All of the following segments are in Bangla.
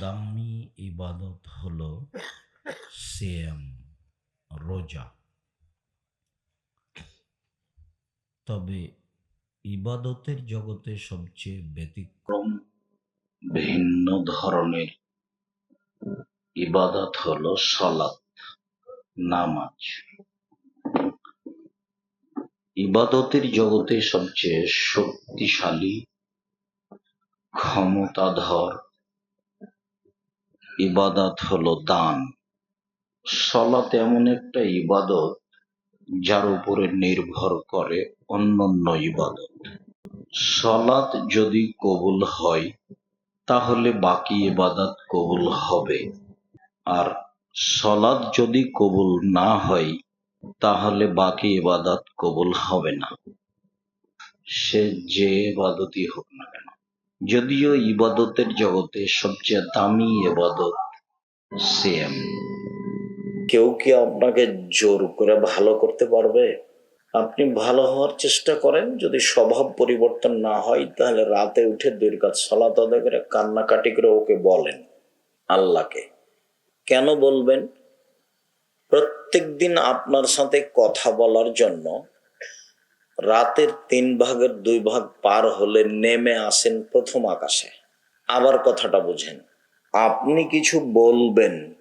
দামি ইবাদত হলো সিয়াম, রোজা। তবে ইবাদতের জগতে সবচেয়ে ব্যতিক্রম ভিন্ন ধরনের ইবাদত হলো সলাৎ নামাজ। ইবাদতের জগতে সবচেয়ে শক্তিশালী, ক্ষমতাধর ইবাদত হলো দান। সলাৎ এমন একটা ইবাদত যার উপরে নির্ভর করে অন্যান্য ইবাদত। সলাৎ যদি কবুল হয়, তাহলে বাকি ইবাদত কবুল হবে। আর সলাৎ যদি কবুল না হয়, তাহলে বাকি ইবাদত কবুল হবে না। সে যে ইবাদতই হোক না কেন। যদিও ইবাদতের জগতে সবচেয়ে দামি ইবাদত সিয়াম। কেউ কি আপনাকে জোর করে ভালো করতে পারবে? আপনি ভালো হওয়ার চেষ্টা করেন, যদি স্বভাব পরিবর্তন না হয়, তাহলে রাতে উঠে দুই সলাত করে কান্নাকাটি করে ওকে বলেন, আল্লাহকে। কেন বলবেন? প্রত্যেক দিন আপনার সাথে কথা বলার জন্য রাতের তিন ভাগের দুই ভাগ পার হলে নেমে আসেন প্রথম আকাশে। আবার কথাটা বুঝেন। আপনি কিছু বলবেন,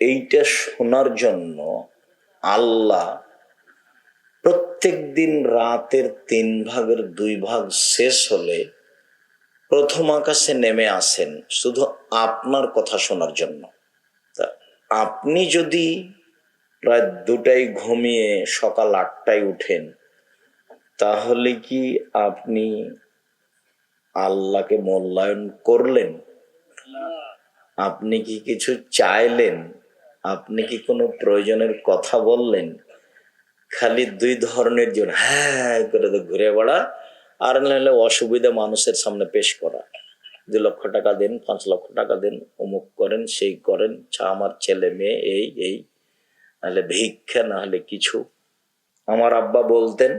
এইটা শোনার জন্য আল্লাহ প্রত্যেক দিন রাতের তিন ভাগের দুই ভাগ শেষ হলে প্রথম আকাশে নেমে আসেন শুধু আপনার কথা শোনার জন্য। তা আপনি যদি প্রায় দুটাই ঘুমিয়ে সকাল আটটায় উঠেন তাহলে কি আপনি আল্লাহকে মূল্যায়ন করলেন? আপনি কি কিছু চাইলেন? আপনি কি কোনো প্রয়োজনের কথা বললেন? খালি দুই ধরনের জন্য হ্যাঁ করে তো ঘুরে বেড়া, আর নাহলে অসুবিধা মানুষের সামনে পেশ করা। দু লক্ষ টাকা দেন, পাঁচ লক্ষ টাকা দেন, অমুক করেন, সেই করেন আমার ছেলে মেয়ে, এই এই নাহলে ভিক্ষা নাহলে কিছু। আমার আব্বা বলতেন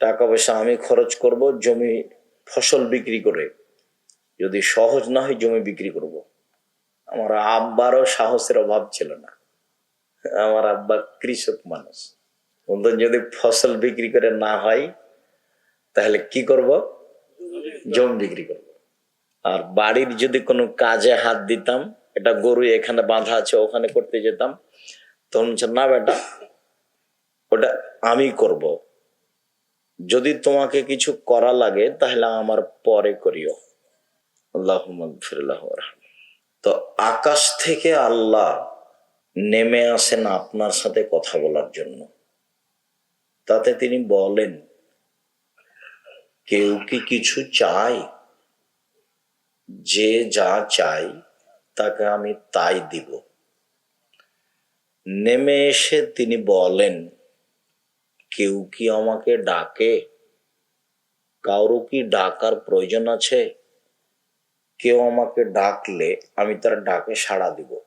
টাকা পয়সা আমি খরচ করব, জমি, ফসল বিক্রি করে। যদি সহজ না হয় জমি বিক্রি করব। আমার আব্বারও সাহসের অভাব ছিল না। আমার আব্বা কৃষক মানুষ। বলতো যদি ফসল বিক্রি করে না হয়, তাহলে কি করব? জমি বিক্রি করব। আর বাড়ির যদি কোনো কাজে হাত দিতাম, এটা গরু এখানে বাঁধা আছে, ওখানে করতে যেতাম, তখন না বেটা, ওটা আমি করব। যদি তোমাকে কিছু করা লাগে, তাহলে আমার পরে করিও। আল্লাহ তো আকাশ থেকে আল্লাহ নেমে আসেন আপনার সাথে কথা বলার জন্য। তাতে তিনি বলেন, কেউ কি কিছু চায়? যে যা চাই, তাকে আমি তাই দিব। নেমে এসে তিনি বলেন কেউ কি আমাকে ডাকে? কারও কি ডাকার প্রয়োজন আছে? কেউ আমাকে ডাকলে আমি তার ডাকে সাড়া দিব।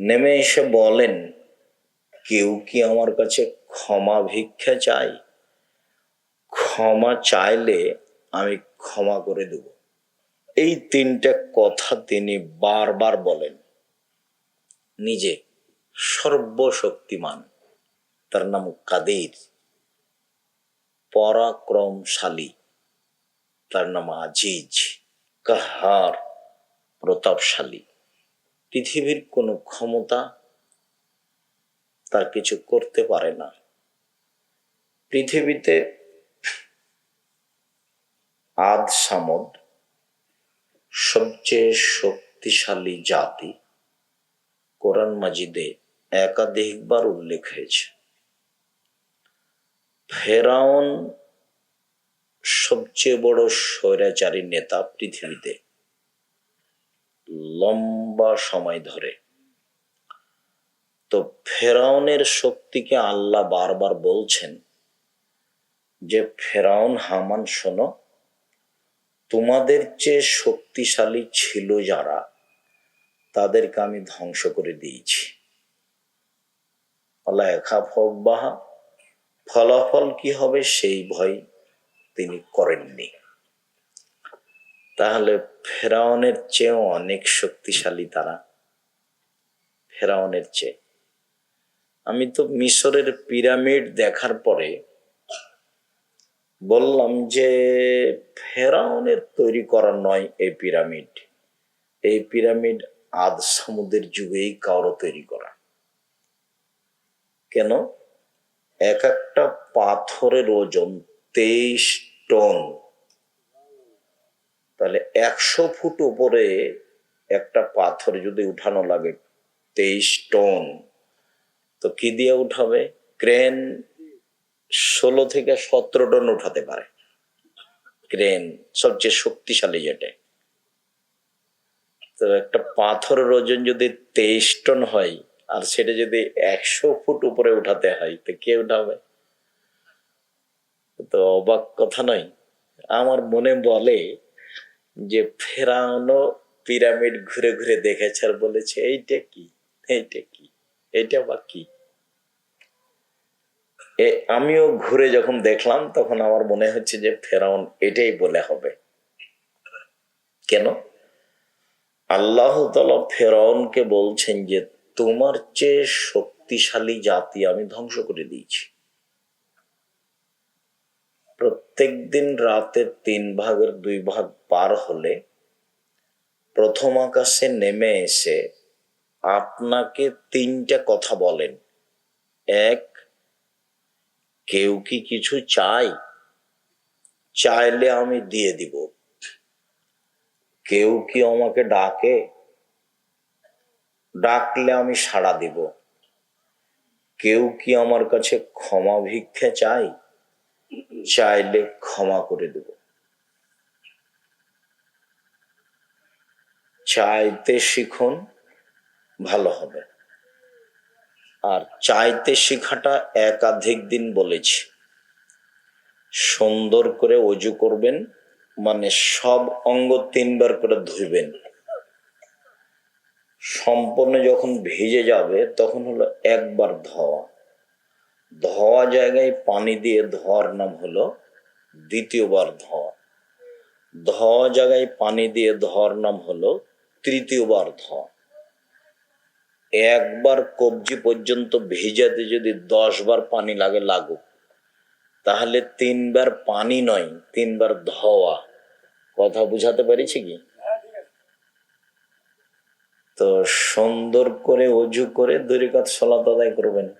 নেমে এসে বলেন, কেউ কি আমার কাছে ক্ষমা ভিক্ষা চাই ক্ষমা চাইলে আমি ক্ষমা করে দেব। এই তিনটা কথা তিনি বারবার বলেন। নিজে সর্বশক্তিমান, তার নাম কাদের। পরাক্রমশালী। তার নাম আজিজ, কাহার, প্রতাপশালী। পৃথিবীর কোনো ক্ষমতা তার কিছু করতে পারে না। পৃথিবীতে আদ সামদ সবচেয়ে শক্তিশালী জাতি কোরআন মাজিদে একাধিকবার উল্লেখ হয়েছে। ফেরাউন সবচেয়ে বড় স্বৈরাচারী নেতা পৃথিবীতে। লম্বা সময় ধরে। তো ফেরাউনের শক্তিকে আল্লাহ বারবার বলছেন যে, ফেরাউন, হামান, শোনো, তোমাদের চেয়ে শক্তিশালী ছিল যারা, তাদেরকে আমি ধ্বংস করে দিয়েছি। আল্লাহ একা ফলাফল কি হবে সেই ভয় তিনি করেননি। তাহলে ফেরাউনের চেয়েও অনেক শক্তিশালী তারা। ফেরাউনের চেয়ে। আমি তো মিশরের পিরামিড দেখার পরে বললাম যে, ফেরাউনের তৈরি করা নয় এই পিরামিড। এই পিরামিড আদ সামুদের যুগেই কারও তৈরি করা। কেন? এক একটা পাথরের ওজন তেইশ টন। তাহলে একশো ফুট উপরে একটা পাথর যদি উঠানো লাগে তেইশ টন, তো কি দিয়ে উঠাবে? ক্রেন ষোলো থেকে সতেরো টন উঠাতে পারে। ক্রেন সবচেয়ে শক্তিশালী যেটা। তো একটা পাথরের ওজন যদি তেইশ টন হয় আর সেটা যদি একশো ফুট উপরে উঠাতে হয়, তো কে উঠাবে? তো অবাক কথা নয়। আমার মনে বলে যে, ফেরানো পিরামিড ঘুরে ঘুরে দেখেছে আর বলেছে, এইটা কি? এইটা কি? এইটা বা কি? আমিও ঘুরে যখন দেখলাম, তখন আমার মনে হচ্ছে যে, ফেরাউন এটাই বলে হবে। কেন? আল্লাহ তালা ফেরাউনকে বলছেন যে তোমার চেয়ে শক্তিশালী জাতি আমি ধ্বংস করে দিয়েছি। প্রত্যেক দিন রাতে তিন ভাগের দুই ভাগ পার হলে প্রথম আকাশে নেমে এসে আপনাকে তিনটা কথা বলেন। এক, কেউ কি কিছু চাই চাইলে আমি দিয়ে দিব। কেউ কি আমাকে ডাকে? ডাকলে আমি সাড়া দিব। কেউ কি আমার কাছে ক্ষমা ভিক্ষে চাই চাইলে ক্ষমা করে দেব। চাইতে শিখুন ভালো হবে। আর চাইতে শিখাটা একাধিক দিন বলেছি। সুন্দর করে অজু করবেন মানে সব অঙ্গ তিনবার করে ধুইবেন। সম্পূর্ণ যখন ভেজে যাবে, তখন হলো একবার ধোয়া। ধোয়া জায়গায় পানি দিয়ে ধোয়ার নাম হলো দ্বিতীয়বার ধোয়া। ধোয়া জায়গায় পানি দিয়ে ধোয়ার নাম হলো তৃতীয়বার ধোয়া। একবার কবজি পর্যন্ত ভিজাতে যদি দশ বার পানি লাগে, লাগুক। তাহলে তিনবার পানি নয়, তিনবার ধোয়া। কথা বুঝাতে পেরেছি কি? তো সুন্দর করে অজু করে দুই কাজ সলাত আদায় করবেন।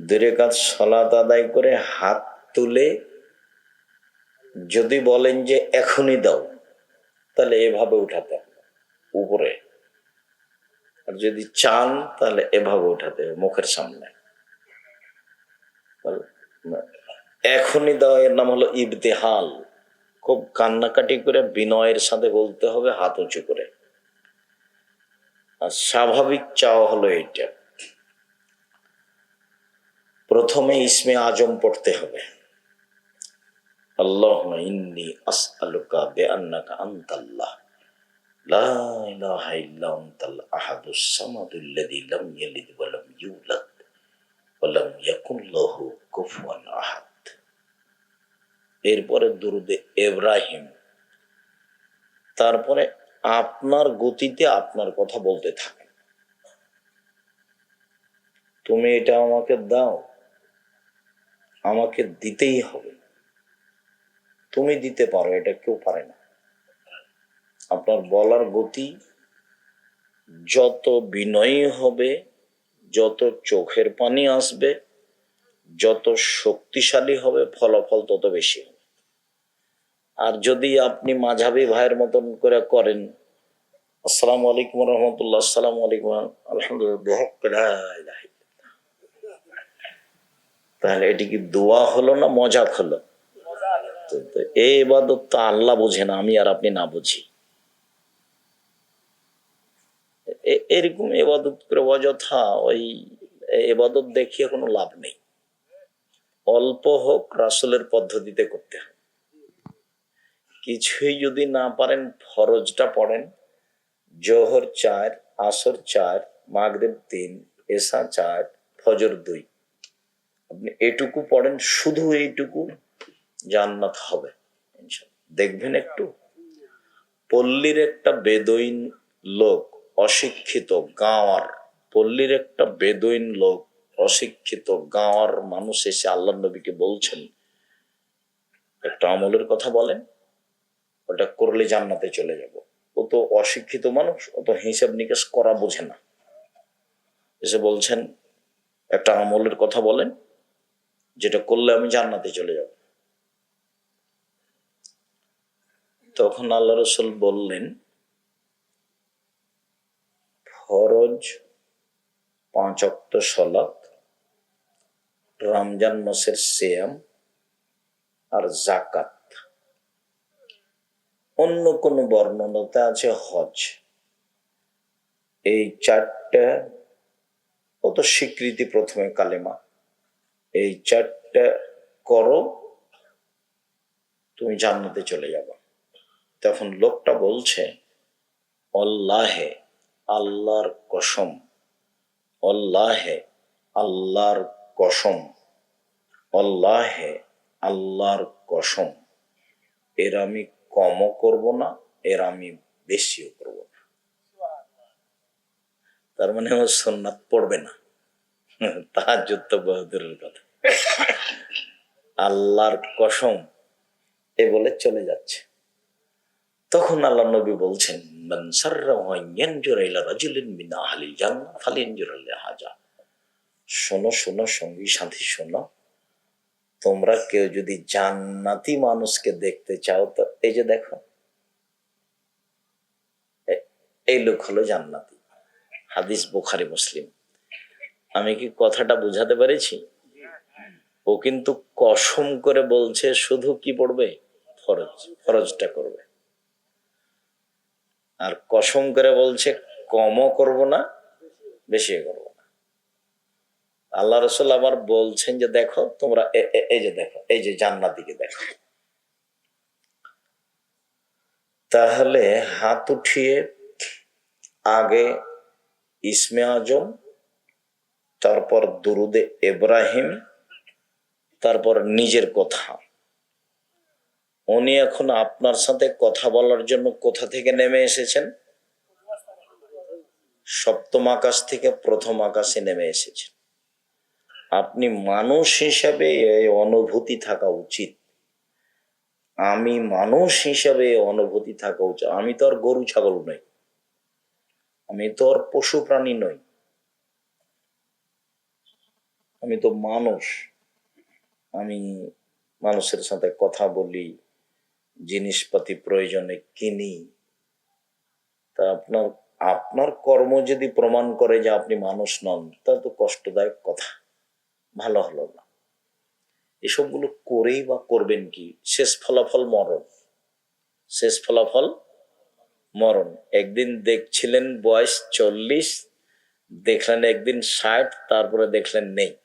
দুই কাজ সলাত আদায় করে হাত তুলে যদি বলেন যে এখনই দাও, তাহলে এভাবে উঠাতে উপরে। আর যদি চান, তাহলে এভাবে উঠাতে মুখের সামনে। এখনই দেওয়া এর নাম হলো ইবতেহাল। খুব কান্নাকাটি করে বিনয়ের সাথে বলতে হবে, হাত উঁচু করে। আর স্বাভাবিক চাওয়া হলো এটা প্রথমে ইসমে আজম পড়তে হবে। আল্লাহ ইন্নি আসআলুকা বিআন্নাকা আনতাল্লাহ। লা ইলাহা ইল্লা আনতাল আহাদুস সামাদুল্লাযী লাম ইয়ালিদ ওয়া লাম ইউলাদ ওয়া লাম ইয়াকুন লাহু কুফুয়ান আহাদ। এরপরে দুরুদে ইব্রাহিম তারপরে আপনার গতিতে আপনার কথা বলতে থাকেন তুমি এটা আমাকে দাও। আমাকে দিতেই হবে। তুমি দিতে পারো, এটা কেউ পারে না। আপনার বলার গতি যত বিনয়ী হবে, যত চোখের পানি আসবে, যত শক্তিশালী হবে, ফলাফল তত বেশি হবে। আর যদি আপনি মাঝাবি ভাইয়ের মতন করে করেন, আসসালামু আলাইকুম রহমতুল্লাহ, আসসালামু আলাইকুম আলহামদুলিল্লাহ। তাহলে এটি কি দোয়া হলো না মজাক হলো? এই এবাদত তো আল্লাহ বোঝে না, আমি আর আপনি না বুঝি। এরকম এবাদত করে অযথা ওই এবাদত দেখিয়ে কোনো লাভ নেই। অল্প হোক, রাসুলের পদ্ধতিতে করতে হবে। কিছুই যদি না পারেন, ফরজটা পড়েন। জোহর চার, আসর চার, মাগরেব তিন, এসা চার, ফজর দুই। আপনি এটুকু পড়েন, শুধু এইটুকু জান্নাত হবে দেখবেন একটু। পল্লীর একটা বেদইন লোক অশিক্ষিত, গাঁওয়ার। পল্লীর একটা বেদইন লোক অশিক্ষিত, গাঁওয়ার মানুষ এসে আল্লাহ নবীকে বলছেন, একটা আমলের কথা বলেন। ওটা করলে জান্নাতে চলে যাব। ও তো অশিক্ষিত মানুষ, ও তো হিসাব নিকেশ করা বোঝে না। এসে বলছেন, একটা আমলের কথা বলেন, যেটা করলে আমি জান্নাতে চলে যাব। তখন আল্লাহ রসুল বললেন, ফরজ পাঁচ অক্ত সলাত, রমজান মাসের সিয়াম আর জাকাত অন্য কোন বর্ণনাতে আছে হজ? এই চারটা, ও তো স্বীকৃতি প্রথমে কালেমা। এই চারটা করো, তুমি জান্নাতে চলে যাবা। তখন লোকটা বলছে অল্লাহে আল্লাহর কসম অল্লাহে আল্লাহর কসম অল্লাহে আল্লাহর কসম। এর আমি কমও করব না, এর আমি বেশিও করব না। তার মানে ও সন্ন্যাত পড়বে না। তাহার যুদ্ধ বাহাদুরের কথা। আল্লাহর কসম, এ বলে চলে যাচ্ছে। তখন আল্লাহ নবী বলছেন শোনো শোনো, সঙ্গী, সাথী, শোনো। তোমরা কেউ যদি জান্নাতি মানুষকে দেখতে চাও তো, এই যে দেখো এই লোক হলো জান্নাতি। হাদিস বুখারি, মুসলিম। আমি কি কথাটা বুঝাতে পেরেছি? ও কিন্তু কসম করে বলছে, শুধু কি পড়বে? ফরজ, ফরজটা করবে। আর কসম করে বলছে, কমও করব না বেশি করব আল্লাহ রসুল আবার বলছেন যে, দেখো, তোমরা এই যে দেখো, এই যে জান্নার দিকে দেখো। তাহলে হাত উঠিয়ে আগে ইসমে আজম, তারপর দুরুদে ইব্রাহিম, তারপর নিজের কথা। উনি এখন আপনার সাথে কথা বলার জন্য কোথা থেকে নেমে এসেছেন? সপ্তম আকাশ থেকে প্রথম আকাশে নেমে এসেছেন। আপনি মানুষ হিসাবে এই অনুভূতি থাকা উচিত। আমি মানুষ হিসাবে অনুভূতি থাকা উচিত। আমি তো আর গরু, ছাগল নই। আমি তো আর পশু প্রাণী নই। আমি তো মানুষ। আমি মানুষের সাথে কথা বলি, জিনিসপাতি প্রয়োজনে কিনি। তা আপনার আপনার কর্ম যদি প্রমাণ করে যে আপনি মানুষ নন তা তো কষ্টদায়ক কথা। ভালো হলো না। এসবগুলো করেই বা করবেন কি? শেষ ফলাফল মরণ। শেষ ফলাফল মরণ। একদিন দেখছিলেন বয়স চল্লিশ, দেখলেন একদিন ষাট, তারপরে দেখলেন নেই।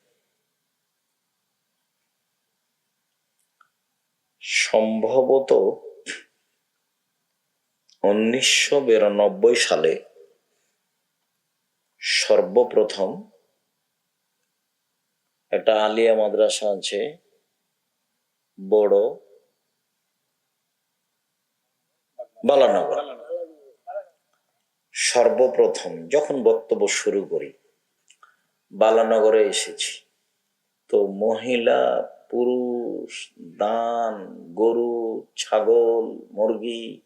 সম্ভবত উনিশশো বিরানব্বই সালে সর্বপ্রথম একটা আলিয়া মাদ্রাসা আছে, বড়। বালানগর। সর্বপ্রথম যখন বক্তব্য শুরু করি, বালানগরে এসেছি। তো মহিলা, পুরুষ, দান, গরু, ছাগল, মুরগি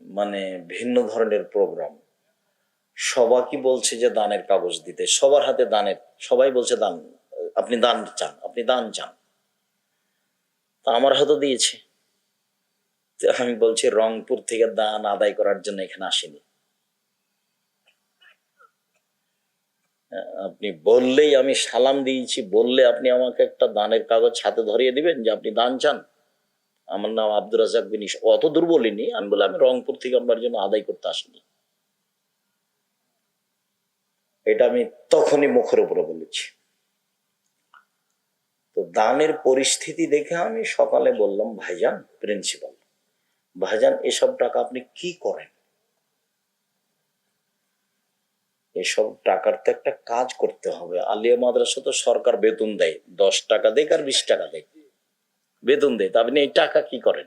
মানে ভিন্ন ধরনের প্রোগ্রাম। সবাইকে বলছে যে দানের কাগজ দিতে? সবার হাতে দানের, সবাই বলছে দান। আপনি দান চান, আপনি দান চান। তা আমার হাতে দিয়েছে। আমি বলছি, রংপুর থেকে দান আদায় করার জন্য এখানে আসিনি। আপনি বললেই আমি সালাম দিয়েছি, বললে আপনি আমাকে একটা দানের কাগজ হাতে ধরিয়ে দিবেন যে আপনি দান চান। আমার নাম আব্দুর রাজাক বিনিস অত দূর বলিনি, আমি বলে আমি রংপুর থেকে আমার জন্য আদায় করতে আসিনি। এটা আমি তখনই মুখের উপরে বলেছি। তো দানের পরিস্থিতি দেখে আমি সকালে বললাম, ভাইজান প্রিন্সিপাল ভাইজান, এসব টাকা আপনি কি করেন? এসব টাকার তো একটা কাজ করতে হবে। আলিয়া মাদ্রাসা তো সরকার বেতন দেয়। দশ টাকা দেয় আর বিশ টাকা দেয় বেতন দেয়। তা আপনি এই টাকা কি করেন?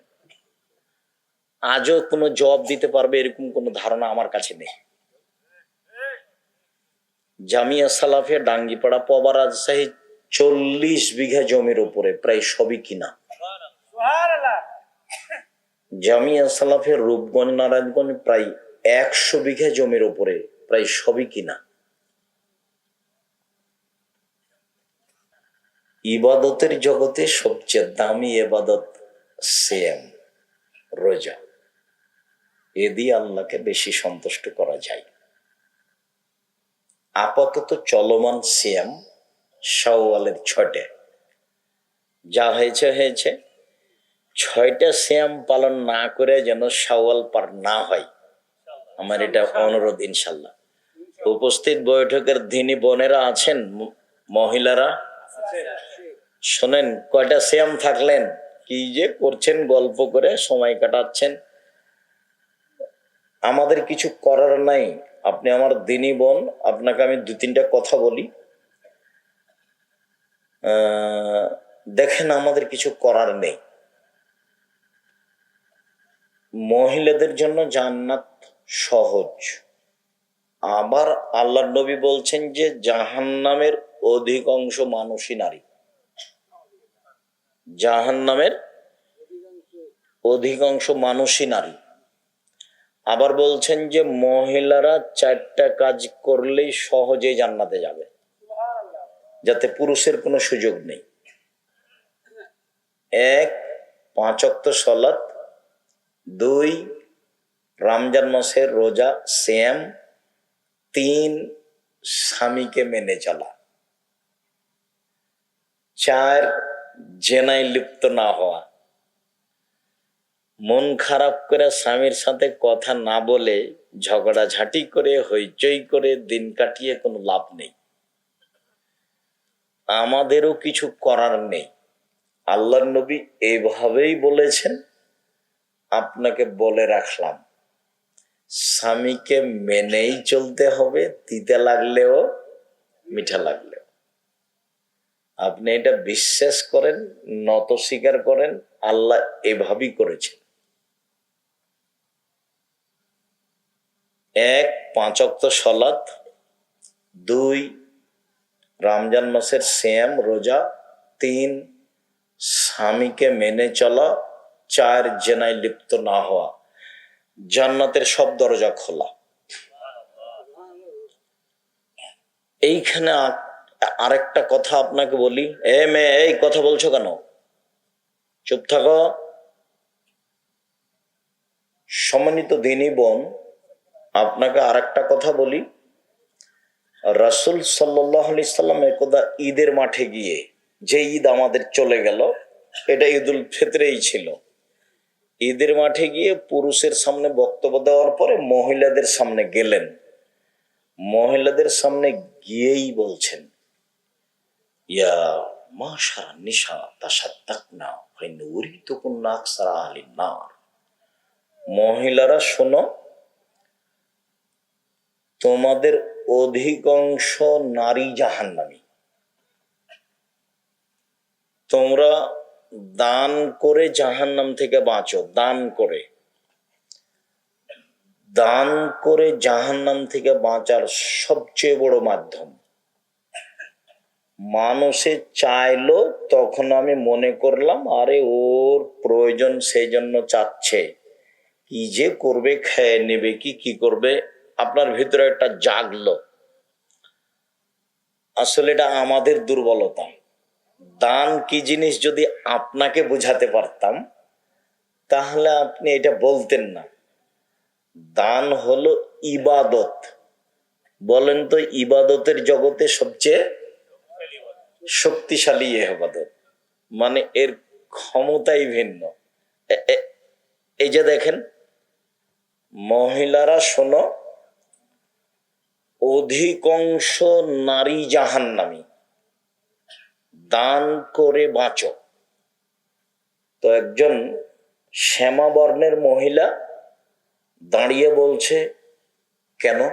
আজও কোনো জবাব দিতে পারবে এরকম কোনো ধারণা আমার কাছে নেই। জামিয়া সালাফে ডাঙ্গিপাড়া পবা রাজশাহী চল্লিশ বিঘা জমির উপরে প্রায় সবই কিনা। জামিয়া সালাফের রূপগঞ্জ নারায়ণগঞ্জ প্রায় একশো বিঘা জমির উপরে প্রায় সবই কিনা। ইবাদতের জগতে সবচেয়ে দামি এবাদত সেম রোজা। এ দিয়ে আল্লাহকে বেশি সন্তুষ্ট করা যায়। আপাতত চলমান সিয়াম শাওয়ালের ছটে যা হয়েছে হয়েছে। ছয়টা শ্যাম পালন না করে যেন শাওয়াল পার না হয়। আমার এটা অনুরোধ ইনশাল্লাহ উপস্থিত বৈঠকের দিনী বোনেরা আছেন মহিলারা। শোনেন, কয়টা শ্যাম থাকলেন? কি যে করছেন, গল্প করে সময় কাটাচ্ছেন। আমাদের কিছু করার নাই। আপনি আমার দিনী বোন, আপনাকে আমি দু তিনটা কথা বলি। দেখেন আমাদের কিছু করার নেই। মহিলাদের জন্য জান্নাত সহজ। আবার আল্লাহ নবী বলছেন যে, জাহান্নামের অধিকাংশ মানুষই নারী। জাহান্নামের অধিকাংশ মানুষই নারী। আবার বলছেন যে, মহিলারা চারটা কাজ করলেই সহজে জান্নাতে যাবে। যাতে পুরুষের কোনো সুযোগ নেই। এক পাঁচক্ত সলাৎ দুই, রমজান মাসের রোজা শ্যাম তিন, স্বামীকে মেনে চলা। চার, জেনায় লিপ্ত না হওয়া। মন খারাপ করে স্বামীর সাথে কথা না বলে ঝগড়াঝাটি করে, হইচই করে দিন কাটিয়ে কোনো লাভ নেই। আমাদেরও কিছু করার নেই। আল্লাহ নবী এইভাবেই বলেছেন, আপনাকে বলে রাখলাম, স্বামীকে মেনেই চলতে হবে, তিতে লাগলেও মিঠা লাগলেও। আপনি এটা বিশ্বাস করেন, নত স্বীকার করেন, আল্লাহ এভাবেই করেছেন। এক পাঁচক্ত সলাৎ। দুই রমজান মাসের শ্যাম রোজা, তিন স্বামীকে মেনে চলা, চার জেনায় লিপ্ত না হওয়া। জান্নাতের সব দরজা খোলা। এইখানে আরেকটা কথা আপনাকে বলি। এ মেয়ে, এই কথা বলছো কেন? চুপ থাকো। সম্মানিত দিনী বোন, আপনাকে আরেকটা কথা বলি। রাসুল সাল্লি সাল্লাম একদা ঈদের মাঠে গিয়ে যে ঈদ আমাদের চলে গেল, এটা ঈদুল ফিতরেই ছিল। ঈদের মাঠে গিয়ে পুরুষের সামনে বক্তব্য দেওয়ার পরে মহিলাদের সামনে গেলেন। মহিলাদের সামনে গিয়েই বলছেন, ইয়া মাশারা নিশা তাসাদ্দাকনা ফাইন উরিদুকুন্না আকসারা আহলিন নার। মহিলারা, শোনো, তোমাদের অধিকাংশ নারী জাহান্নামী। তোমরা দান করে জাহান্নাম থেকে বাঁচো, দান করে। দান করে জাহান্নাম থেকে বাঁচার সবচেয়ে বড় মাধ্যম। মানুষে চাইলো, তখন আমি মনে করলাম, আরে ওর প্রয়োজন সেই জন্য চাচ্ছে। কি যে করবে, খেয়ে নেবে, কি কি করবে? আপনার ভিতরে একটা জাগলো। আসলে এটা আমাদের দুর্বলতা। দান কি জিনিস যদি আপনাকে বুঝাতে পারতাম, তাহলে আপনি এটা বলতেন না। দান হলো ইবাদত। বলেন তো ইবাদতের জগতে সবচেয়ে শক্তিশালী ইবাদত। মানে এর ক্ষমতাই ভিন্ন। এই যে দেখেন, মহিলারা শোনো অধিকাংশ নারী জাহান্নামী। দান করে বাঁচো। তো একজন শ্যামা বর্ণের মহিলা দাঁড়িয়ে বলছে, কেন?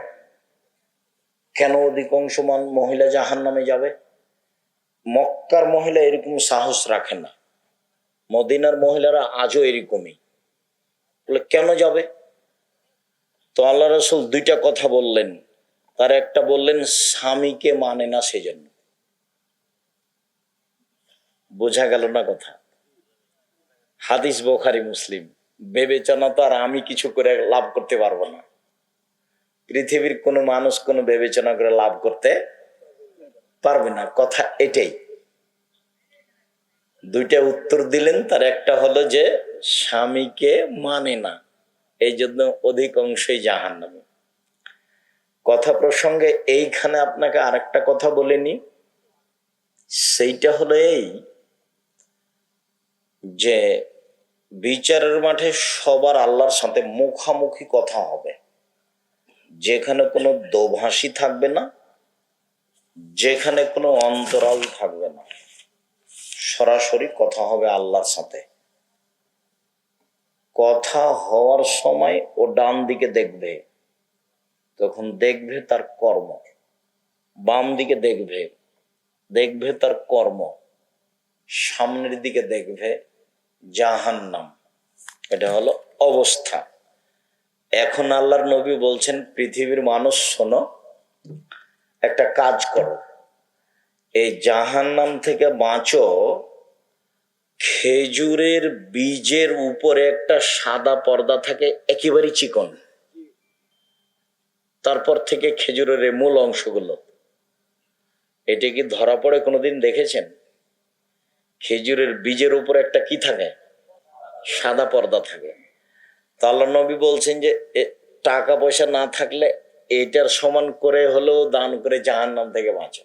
কেন অধিকাংশ মান- মহিলা জাহান নামে যাবে? মক্কার মহিলা এরকম সাহস রাখে না। মদিনার মহিলারা আজও এরকমই। বলে, কেন যাবে? তো আল্লাহ রসুল দুইটা কথা বললেন। তার একটা বললেন, স্বামীকে মানে না সেজন্য। বোঝা গেল না কথা। হাদিস বোখারি মুসলিম, বিবেচনা তো আর আমি কিছু করে লাভ করতে পারব না। পৃথিবীর কোনো মানুষ কোনো বিবেচনা করে লাভ করতে পারবে না। কথা এটাই। দুইটা উত্তর দিলেন, তার একটা হলো যে, স্বামীকে মানে না। এই জন্য অধিকাংশই জাহান নামে কথা প্রসঙ্গে এইখানে আপনাকে আরেকটা কথা বলেনি সেইটা হলো এই যে বিচারের মাঠে সবার আল্লাহর সাথে মুখামুখি কথা হবে। যেখানে কোনো দোভাষী থাকবে না, যেখানে কোনো অন্তরাল থাকবে না। সরাসরি কথা হবে আল্লাহর সাথে। কথা হওয়ার সময় ও ডান দিকে দেখবে তখন দেখবে তার কর্ম। বাম দিকে দেখবে দেখবে তার কর্ম। সামনের দিকে দেখবে জাহান্নাম। এটা হলো অবস্থা। এখন আল্লাহর নবী বলছেন, পৃথিবীর মানুষ শোনো, একটা কাজ করো। এই জাহান্নাম থেকে বাঁচো, খেজুরের বীজের উপরে একটা সাদা পর্দা থাকে, একেবারেই চিকন। তারপর থেকে খেজুরের মূল অংশগুলো। এটা কি ধরা পড়ে কোনোদিন দেখেছেন? খেজুরের বীজের উপর একটা কি থাকে? সাদা পর্দা থাকে। তা আল্লাহ নবী বলছেন যে টাকা পয়সা না থাকলে এটার সমান করে হলেও দান করে জাহান নাম থেকে বাঁচো।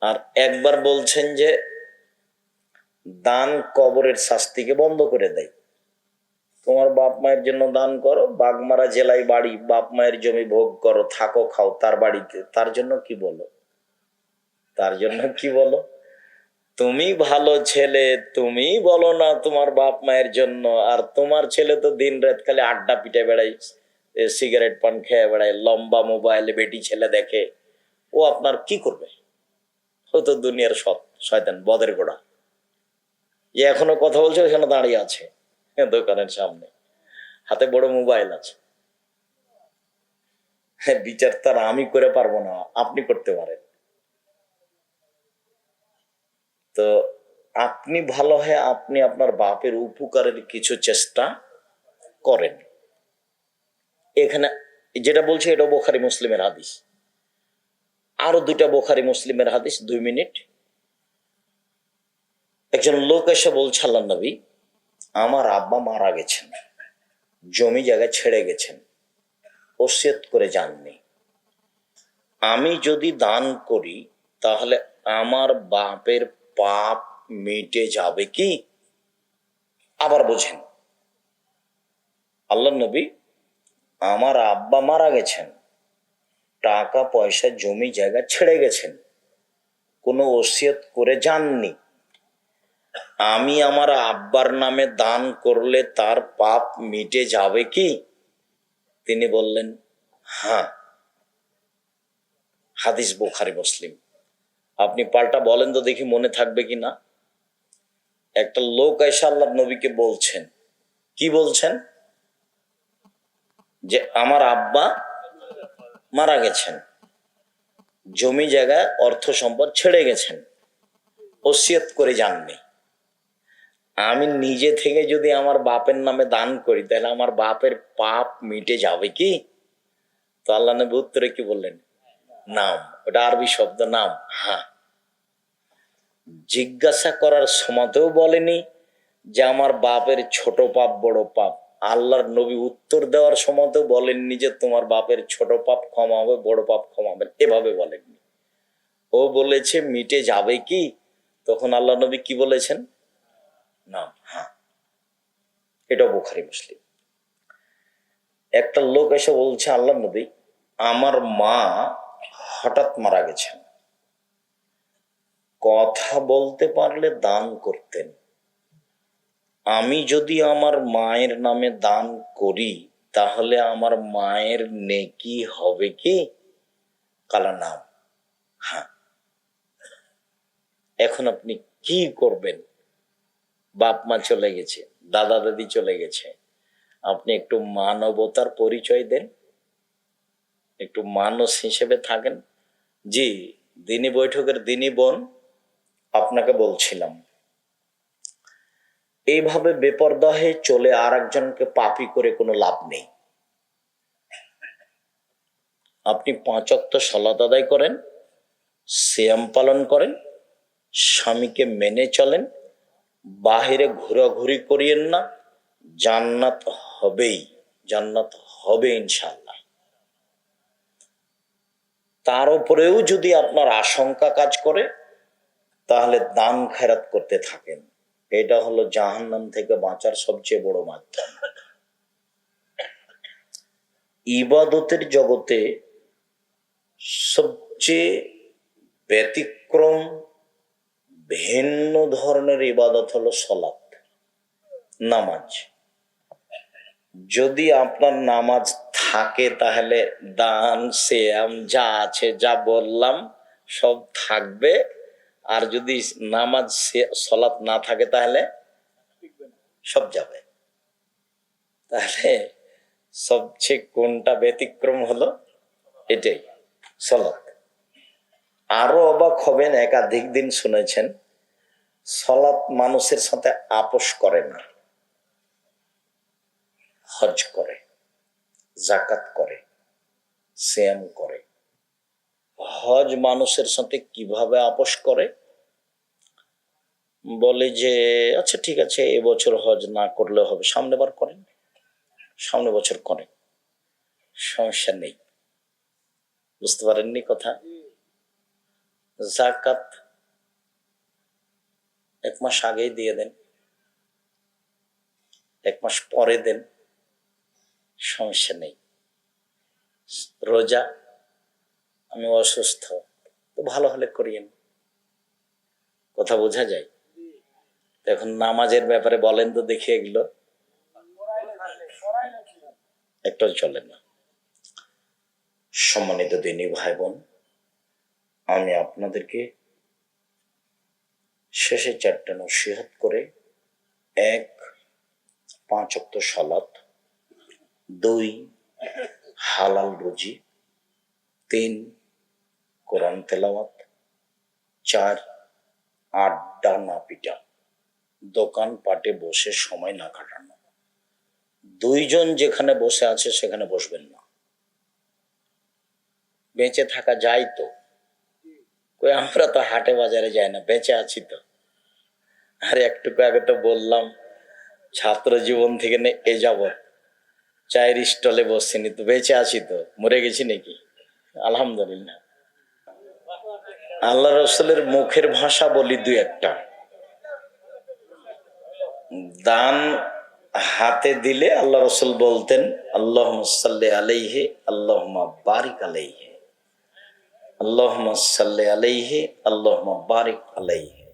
আর একবার বলছেন যে, দান কবরের শাস্তিকে বন্ধ করে দেয়। তোমার বাপ মায়ের জন্য দান করো, বাগমারা জেলায় বাড়ি, বাপ মায়ের জমি ভোগ করো, থাকো, খাও, তার বাড়িতে। তার জন্য কি বলো? তার জন্য কি বলো? তুমি ভালো ছেলে, তুমি বলো না তোমার বাপ মায়ের জন্য। আর তোমার ছেলে তো দিন রাত খালি আড্ডা পিটে বেড়াই সিগারেট পান খেয়ে বেড়ায়, লম্বা মোবাইলে বেটি ছেলে দেখে। ও আপনার কি করবে? ও তো দুনিয়ার সৎ, শয়তান, বদের গোড়া। এখনও কথা বলছে ওখানে দাঁড়িয়ে আছে। দোকানের সামনে। হাতে বড় মোবাইল আছে। হ্যাঁ বিচার তার আমি করে পারব না, আপনি করতে পারেন। তো আপনি ভালো হয় আপনি আপনার বাপের উপকারের কিছু চেষ্টা করেন। এখানে যেটা বলছে, এটা বোখারি মুসলিমের হাদিস। আরও দুটা বোখারি মুসলিমের হাদিস, দুই মিনিট। একজন লোক এসে বলছে আল্লাহ নবী আমার আব্বা মারা গেছেন, জমি জায়গা ছেড়ে গেছেন, ওসিয়ত করে যাননি। আমি যদি দান করি, তাহলে আমার বাপের পাপ মিটে যাবে কি? আবার বোঝেন। আল্লাহ নবী, আমার আব্বা মারা গেছেন, টাকা পয়সা জমি জায়গা ছেড়ে গেছেন, কোনো ওসিয়ত করে যাননি। আমি আমার আব্বার নামে দান করলে তার পাপ মিটে যাবে কি? তিনি বললেন হ্যাঁ। হাদিস বুখারি, মুসলিম। আপনি পাল্টা বলেন তো দেখি মনে থাকবে কি না? একটা লোক এসে আল্লাহ নবীকে বলছেন, কি বলছেন? যে আমার আব্বা মারা গেছেন, জমি জায়গায় অর্থ সম্পদ ছেড়ে গেছেন, ওসিয়ত করে যাননি। আমি নিজে থেকে যদি আমার বাপের নামে দান করি, তাহলে আমার বাপের পাপ মিটে যাবে কি? তো আল্লাহ নবী উত্তরে কি বললেন? নাম। ওটা আরবি শব্দ, নাম। হ্যাঁ জিজ্ঞাসা করার সময়তেও বলেনি যে আমার বাপের ছোট পাপ বড় পাপ। আল্লাহর নবী উত্তর দেওয়ার সময়তেও বলেননি যে তোমার বাপের ছোট পাপ ক্ষমা হবে, বড় পাপ ক্ষমা হবে। এভাবে বলেননি। ও বলেছে, মিটে যাবে কি? তখন আল্লাহ নবী কি বলেছেন? না হ্যাঁ। এটা বুখারি, মুসলিম। একটা লোক এসে বলছে, আল্লাহ নবী, আমার মা হঠাৎ মারা গেছেন। কথা বলতে পারলে দান করতেন। আমি যদি আমার মায়ের নামে দান করি, তাহলে আমার মায়ের নেকি হবে কি? কালা নাম হ্যাঁ। এখন আপনি কি করবেন? বাপ মা চলে গেছে, দাদা দাদি চলে গেছে। আপনি একটু মানবতার পরিচয় দেন, একটু মানুষ হিসেবে থাকেন। জি, দিনী বৈঠকের দিনী বোন, আপনাকে বলছিলাম। এইভাবে বেপরদা হয়ে চলে আর একজনকে পাপি করে কোনো লাভ নেই। আপনি পাঁচক্ত সলাত আদায় করেন শ্যাম পালন করেন, স্বামীকে মেনে চলেন বাহিরে ঘোরাঘুরি করিয়েন না, জান্নাত হবেই, জান্নাত হবে ইনশাল্লাহ তার উপরেও যদি আপনার আশঙ্কা কাজ করে, তাহলে দান খেরাত করতে থাকেন। এটা হলো জাহান্নাম থেকে বাঁচার সবচেয়ে বড় মাধ্যম। ইবাদতের জগতে সবচেয়ে ব্যতিক্রম ভিন্ন ধরনের ইবাদত হলো সলাৎ, নামাজ। যদি আপনার নামাজ থাকে, তাহলে দান, সেয়াম, যা আছে, যা বললাম, সব থাকবে। আর যদি নামাজ, সে- সলাৎ না থাকে, তাহলে সব যাবে। তাহলে সবচেয়ে কোনটা ব্যতিক্রম হলো? এটাই, সলাৎ। আরও অবাক হবেন, একাধিক দিন শুনেছেন, সলাৎ মানুষের সাথে আপোষ করে না। হজ করে, জাকাত করে শ্যাম করে। হজ মানুষের সাথে কীভাবে আপোষ করে? বলে যে আচ্ছা ঠিক আছে এবছর হজ না করলে হবে। সামনে বার করেন, সামনে বছর করেন। সমস্যা নেই। বুঝতে পারেননি কথা? জাকাত এক মাস আগেই দিয়ে দেন, এক মাস পরে দেন, সমস্যা নেই। রোজা, আমি অসুস্থ, তো ভালো হলে করিয়েন। কথা বোঝা যায়? এখন নামাজের ব্যাপারে বলেন তো দেখি এগুলো। একটাও চলে না। সম্মানিত দিনী ভাই বোন আমি আপনাদেরকে শেষে চারটা নসিহত করে এক, পাঁচ অক্ত সালাত, দুই, হালাল রুজি, তিন, কোরআন তেলাওয়াত, চার, আড্ডা না পিটা, দোকান পাটে বসে সময় না কাটানো। দুইজন যেখানে বসে আছে সেখানে বসবেন না। বেঁচে থাকা যায় তো। কই, আমরা তো হাটে বাজারে যাই না, বেঁচে আছি তো। আর একটুকু আগে তো বললাম, ছাত্র জীবন থেকে নে এ যাবৎ। চায়ের স্টলে বসছিনি তো, বেঁচে আছি তো, মরে গেছি নাকি? আলহামদুলিল্লাহ। আল্লাহ রসুলের মুখের ভাষা বলি দুই একটা। দান হাতে দিলে আল্লাহ রসুল বলতেন আল্লাহ আলাইহে আল্লাহ বারিক আলাইহে। আল্লাহ সাল্লে আলাইহে আল্লাহ বারিক আলাইহে।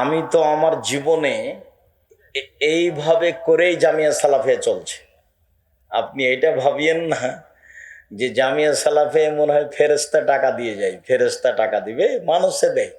আমি তো আমার জীবনে এইভাবে করেই জামিয়া সালাফে চলছে। আপনি এটা ভাবিয়েন না যে জামিয়া সালাফে মনে হয় ফেরেস্তা টাকা দিয়ে যায় ফেরেস্তা টাকা দিবে, মানুষে দেয়।